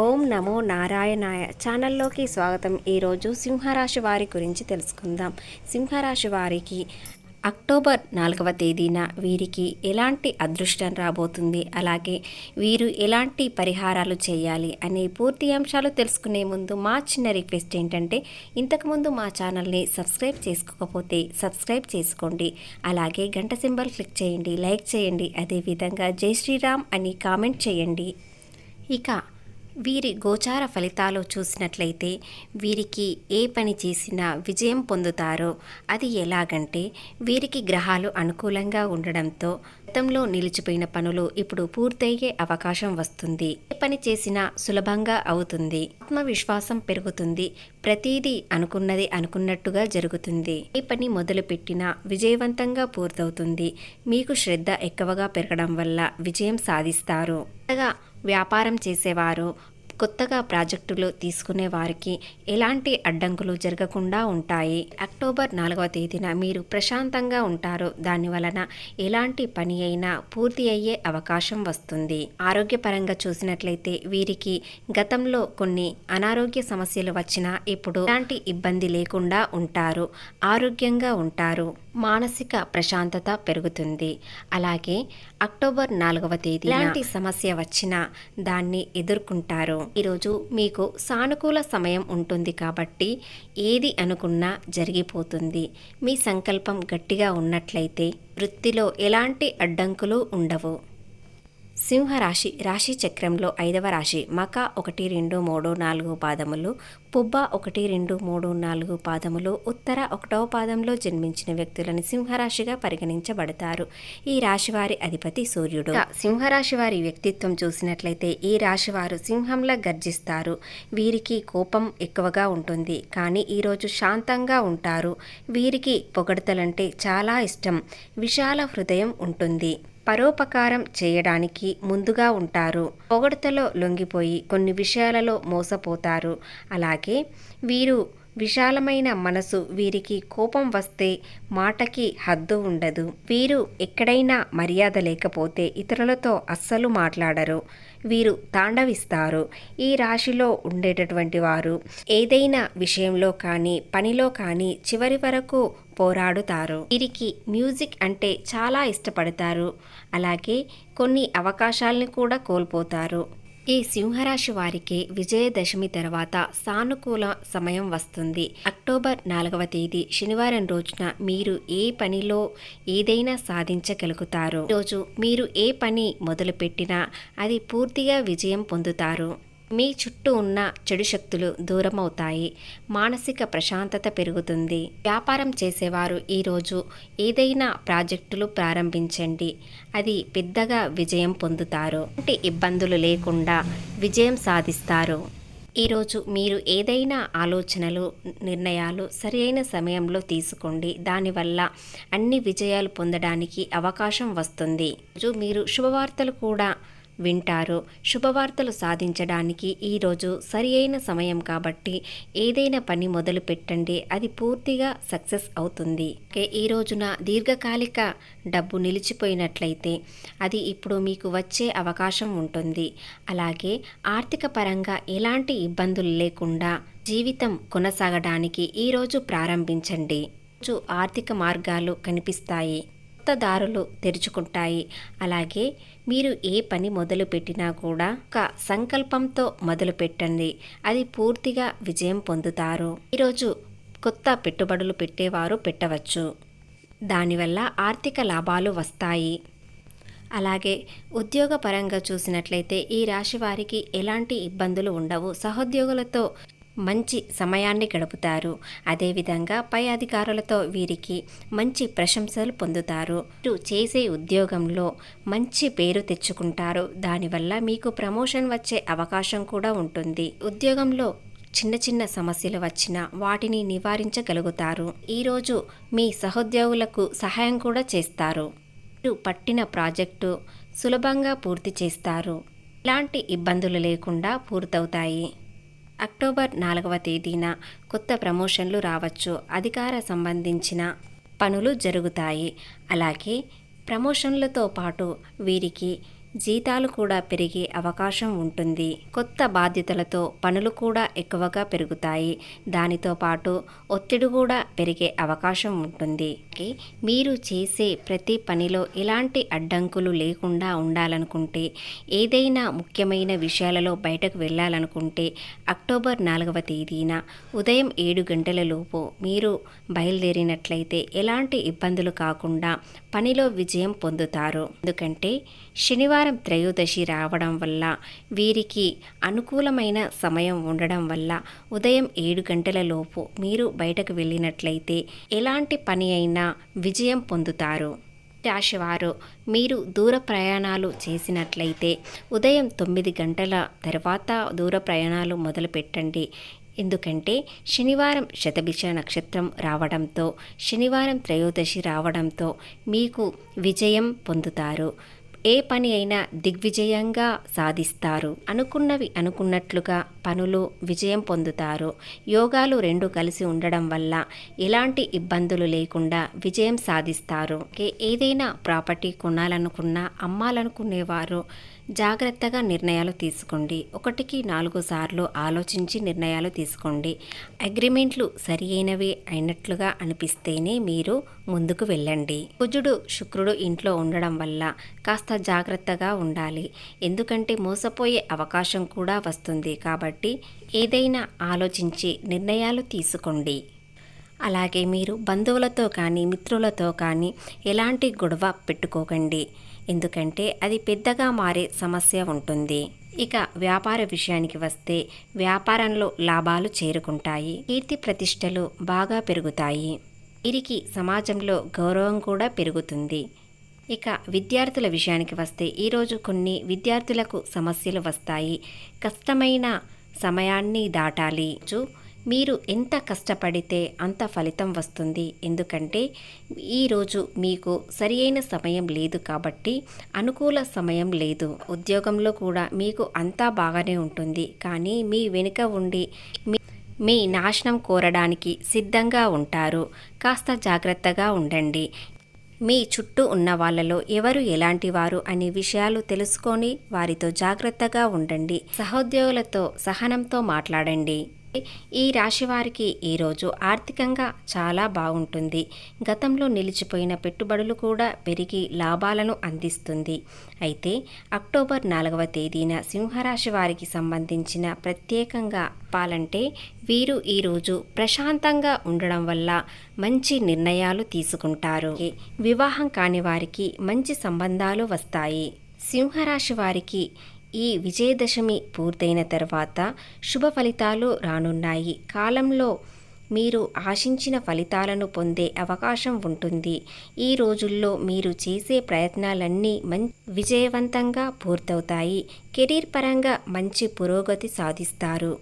ఓం నమో నారాయణాయ ఛానల్లోకి స్వాగతం. ఈరోజు సింహరాశి వారి గురించి తెలుసుకుందాం. సింహరాశి వారికి అక్టోబర్ నాలుగవ తేదీన వీరికి ఎలాంటి అదృష్టం రాబోతుంది? అలాగే వీరు ఎలాంటి పరిహారాలు చేయాలి? అనే పూర్తి అంశాలు తెలుసుకునే ముందు మా చిన్న రిక్వెస్ట్ ఏంటంటే ఇంతకుముందు మా ఛానల్ని సబ్స్క్రైబ్ చేసుకోకపోతే సబ్స్క్రైబ్ చేసుకోండి. అలాగే గంట సింబల్ క్లిక్ చేయండి లైక్ చేయండి. అదేవిధంగా జై శ్రీరామ్ అని కామెంట్ చేయండి. ఇక వీరి గోచార ఫలితాలు చూసినట్లయితే వీరికి ఏ పని చేసినా విజయం పొందుతారో అది ఎలాగంటే వీరికి గ్రహాలు అనుకూలంగా ఉండడంతో గతంలో నిలిచిపోయిన పనులు ఇప్పుడు పూర్తయ్యే అవకాశం వస్తుంది. ఏ పని చేసినా సులభంగా అవుతుంది. ఆత్మవిశ్వాసం పెరుగుతుంది. ప్రతిదీ అనుకున్నది అనుకున్నట్టుగా జరుగుతుంది. ఏ పని మొదలుపెట్టినా విజయవంతంగా పూర్తవుతుంది. మీకు శ్రద్ధ ఎక్కువగా పెరగడం వల్ల విజయం సాధిస్తారు. వ్యాపారం చేసేవారు. కొత్తగా ప్రాజెక్టులు తీసుకునే వారికి ఎలాంటి అడ్డంకులు జరగకుండా ఉంటాయి. అక్టోబర్ నాలుగవ తేదీన మీరు ప్రశాంతంగా ఉంటారు. దాని వలన ఎలాంటి పని అయినా పూర్తి అయ్యే అవకాశం వస్తుంది. ఆరోగ్యపరంగా చూసినట్లయితే వీరికి గతంలో కొన్ని అనారోగ్య సమస్యలు వచ్చినా ఇప్పుడు ఎలాంటి ఇబ్బంది లేకుండా ఉంటారు. ఆరోగ్యంగా ఉంటారు. మానసిక ప్రశాంతత పెరుగుతుంది. అలాగే అక్టోబర్ నాలుగవ తేదీ ఎలాంటి సమస్య వచ్చినా దాన్ని ఎదుర్కొంటారు. ఈరోజు మీకు సానుకూల సమయం ఉంటుంది కాబట్టి ఏది అనుకున్నా జరిగిపోతుంది. మీ సంకల్పం గట్టిగా ఉన్నట్లయితే వృత్తిలో ఎలాంటి అడ్డంకులు ఉండవు. సింహరాశి రాశి చక్రంలో ఐదవ రాశి. మక ఒకటి రెండు మూడు నాలుగు పాదములు. పుబ్బ ఒకటి రెండు మూడు నాలుగు పాదములు. ఉత్తర ఒకటవ పాదంలో జన్మించిన వ్యక్తులను సింహరాశిగా పరిగణించబడతారు. ఈ రాశి వారి అధిపతి సూర్యుడు. సింహరాశి వారి వ్యక్తిత్వం చూసినట్లయితే ఈ రాశి వారు సింహంలా గర్జిస్తారు. వీరికి కోపం ఎక్కువగా ఉంటుంది. కానీ ఈరోజు శాంతంగా ఉంటారు. వీరికి పొగడతలంటే చాలా ఇష్టం. విశాల హృదయం ఉంటుంది. పరోపకారం చేయడానికి ముందుగా ఉంటారు. పొగడతలో లొంగిపోయి కొన్ని విషయాలలో మోసపోతారు. అలాగే వీరు విశాలమైన మనసు వీరికి కోపం వస్తే మాటకి హద్దు ఉండదు. వీరు ఎక్కడైనా మర్యాద లేకపోతే ఇతరులతో అస్సలు మాట్లాడరు. వీరు తాండవిస్తారు. ఈ రాశిలో ఉండేటటువంటి వారు ఏదైనా విషయంలో కానీ పనిలో కానీ చివరి వరకు పోరాడుతారు. వీరికి మ్యూజిక్ అంటే చాలా ఇష్టపడతారు. అలాగే కొన్ని అవకాశాలను కూడా కోల్పోతారు. ఈ సింహరాశి వారికి విజయదశమి తర్వాత సానుకూల సమయం వస్తుంది. అక్టోబర్ నాలుగవ తేదీ శనివారం రోజున మీరు ఏ పనిలో ఏదైనా సాధించగలుగుతారు. రోజు మీరు ఏ పని మొదలుపెట్టినా అది పూర్తిగా విజయం పొందుతారు. మీ చుట్టూ ఉన్న చెడు శక్తులు దూరమవుతాయి. మానసిక ప్రశాంతత పెరుగుతుంది. వ్యాపారం చేసేవారు ఈరోజు ఏదైనా ప్రాజెక్టులు ప్రారంభించండి. అది పెద్దగా విజయం పొందుతారు. అంటే ఇబ్బందులు లేకుండా విజయం సాధిస్తారు. ఈరోజు మీరు ఏదైనా ఆలోచనలు నిర్ణయాలు సరైన సమయంలో తీసుకోండి. దానివల్ల అన్ని విజయాలు పొందడానికి అవకాశం వస్తుంది. మీరు శుభవార్తలు కూడా వింటారు. శుభవార్తలు సాధించడానికి ఈరోజు సరి అయిన సమయం కాబట్టి ఏదైనా పని మొదలు పెట్టండి. అది పూర్తిగా సక్సెస్ అవుతుంది. ఈ రోజున దీర్ఘకాలిక డబ్బు నిలిచిపోయినట్లయితే అది ఇప్పుడు మీకు వచ్చే అవకాశం ఉంటుంది. అలాగే ఆర్థిక పరంగా ఎలాంటి ఇబ్బందులు లేకుండా జీవితం కొనసాగడానికి ఈరోజు ప్రారంభించండి. రోజు ఆర్థిక మార్గాలు కనిపిస్తాయి. కొత్త దారులు తెరుచుకుంటాయి. అలాగే మీరు ఏ పని మొదలు పెట్టినా కూడా ఒక సంకల్పంతో మొదలు పెట్టండి అది పూర్తిగా విజయం పొందుతారు. ఈరోజు కొత్త పెట్టుబడులు పెట్టేవారు పెట్టవచ్చు. దానివల్ల ఆర్థిక లాభాలు వస్తాయి. అలాగే ఉద్యోగపరంగా చూసినట్లయితే ఈ రాశి వారికి ఎలాంటి ఇబ్బందులు ఉండవు. సహోద్యోగులతో మంచి సమయాన్ని గడుపుతారు. అదేవిధంగా పై అధికారులతో వీరికి మంచి ప్రశంసలు పొందుతారు. మీరు చేసే ఉద్యోగంలో మంచి పేరు తెచ్చుకుంటారు. దానివల్ల మీకు ప్రమోషన్ వచ్చే అవకాశం కూడా ఉంటుంది. ఉద్యోగంలో చిన్న చిన్న సమస్యలు వచ్చినా వాటిని నివారించగలుగుతారు. ఈరోజు మీ సహోద్యోగులకు సహాయం కూడా చేస్తారు. మీరు పట్టిన ప్రాజెక్టు సులభంగా పూర్తి చేస్తారు. ఎలాంటి ఇబ్బందులు లేకుండా పూర్తవుతాయి. అక్టోబర్ నాలుగవ తేదీన కొత్త ప్రమోషన్లు రావచ్చు. అధికార సంబంధించిన పనులు జరుగుతాయి. అలాగే ప్రమోషన్లతో పాటు వీరికి జీతాలు కూడా పెరిగే అవకాశం ఉంటుంది. కొత్త బాధ్యతలతో పనులు కూడా ఎక్కువగా పెరుగుతాయి. దానితో పాటు ఒత్తిడి కూడా పెరిగే అవకాశం ఉంటుంది. మీరు చేసే ప్రతి పనిలో ఎలాంటి అడ్డంకులు లేకుండా ఉండాలనుకుంటే ఏదైనా ముఖ్యమైన విషయాలలో బయటకు వెళ్ళాలనుకుంటే అక్టోబర్ నాలుగవ తేదీన ఉదయం ఏడు గంటల లోపు మీరు బయలుదేరినట్లయితే ఎలాంటి ఇబ్బందులు కాకుండా పనిలో విజయం పొందుతారు. ఎందుకంటే శనివారం త్రయోదశి రావడం వల్ల వీరికి అనుకూలమైన సమయం ఉండడం వల్ల ఉదయం ఏడు గంటల లోపు మీరు బయటకు వెళ్ళినట్లయితే ఎలాంటి పని అయినా విజయం పొందుతారు. రాశివారు మీరు దూర ప్రయాణాలు చేసినట్లయితే ఉదయం తొమ్మిది గంటల తర్వాత దూర ప్రయాణాలు మొదలు పెట్టండి. ఎందుకంటే శనివారం శతభిష నక్షత్రం రావడంతో శనివారం త్రయోదశి రావడంతో మీకు విజయం పొందుతారు. ఏ పని అయినా దిగ్విజయంగా సాధిస్తారు. అనుకున్నవి అనుకున్నట్లుగా పనులు విజయం పొందుతారు. యోగాలు రెండు కలిసి ఉండడం వల్ల ఎలాంటి ఇబ్బందులు లేకుండా విజయం సాధిస్తారు. ఏదైనా ప్రాపర్టీ కొనాలనుకున్నా అమ్మాలనుకునేవారు జాగ్రత్తగా నిర్ణయాలు తీసుకోండి. ఒకటికి నాలుగు సార్లు ఆలోచించి నిర్ణయాలు తీసుకోండి. అగ్రిమెంట్లు సరి అయినవి అయినట్లుగా అనిపిస్తేనే మీరు ముందుకు వెళ్ళండి. కుజుడు శుక్రుడు ఇంట్లో ఉండడం వల్ల కాస్త జాగ్రత్తగా ఉండాలి. ఎందుకంటే మోసపోయే అవకాశం కూడా వస్తుంది కాబట్టి కాబట్టి ఏదైనా ఆలోచించి నిర్ణయాలు తీసుకోండి. అలాగే మీరు బంధువులతో కానీ మిత్రులతో కానీ ఎలాంటి గొడవ పెట్టుకోకండి. ఎందుకంటే అది పెద్దగా మారే సమస్య ఉంటుంది. ఇక వ్యాపార విషయానికి వస్తే వ్యాపారంలో లాభాలు చేరుకుంటాయి. కీర్తి ప్రతిష్టలు బాగా పెరుగుతాయి. వీరికి సమాజంలో గౌరవం కూడా పెరుగుతుంది. ఇక విద్యార్థుల విషయానికి వస్తే ఈరోజు కొన్ని విద్యార్థులకు సమస్యలు వస్తాయి. కష్టమైన సమయాన్ని దాటాలి. మీరు ఎంత కష్టపడితే అంత ఫలితం వస్తుంది. ఎందుకంటే ఈరోజు మీకు సరి అయిన సమయం లేదు కాబట్టి అనుకూల సమయం లేదు. ఉద్యోగంలో కూడా మీకు అంతా బాగానే ఉంటుంది. కానీ మీ వెనుక ఉండి మీ మీ నాశనం కోరడానికి సిద్ధంగా ఉంటారు. కాస్త జాగ్రత్తగా ఉండండి. మీ చుట్టూ ఉన్న వాళ్ళలో ఎవరు ఎలాంటి వారు అనే విషయాలు తెలుసుకొని వారితో జాగ్రత్తగా ఉండండి. సహోద్యోగులతో సహనంతో మాట్లాడండి. ఈ రాశి వారికి ఈరోజు ఆర్థికంగా చాలా బాగుంటుంది. గతంలో నిలిచిపోయిన పెట్టుబడులు కూడా పెరిగి లాభాలను అందిస్తుంది. అయితే అక్టోబర్ నాలుగవ తేదీన సింహరాశి వారికి సంబంధించిన ప్రత్యేకంగా పాలంటే వీరు ఈరోజు ప్రశాంతంగా ఉండడం వల్ల మంచి నిర్ణయాలు తీసుకుంటారు. వివాహం కాని వారికి మంచి సంబంధాలు వస్తాయి. సింహరాశి వారికి ఈ విజయదశమి పూర్తయిన తర్వాత శుభ ఫలితాలు రానున్నాయి. కాలంలో మీరు ఆశించిన ఫలితాలను పొందే అవకాశం ఉంటుంది. ఈ రోజుల్లో మీరు చేసే ప్రయత్నాలన్నీ మం విజయవంతంగా పూర్తవుతాయి. కెరీర్ పరంగా మంచి పురోగతి సాధిస్తారు.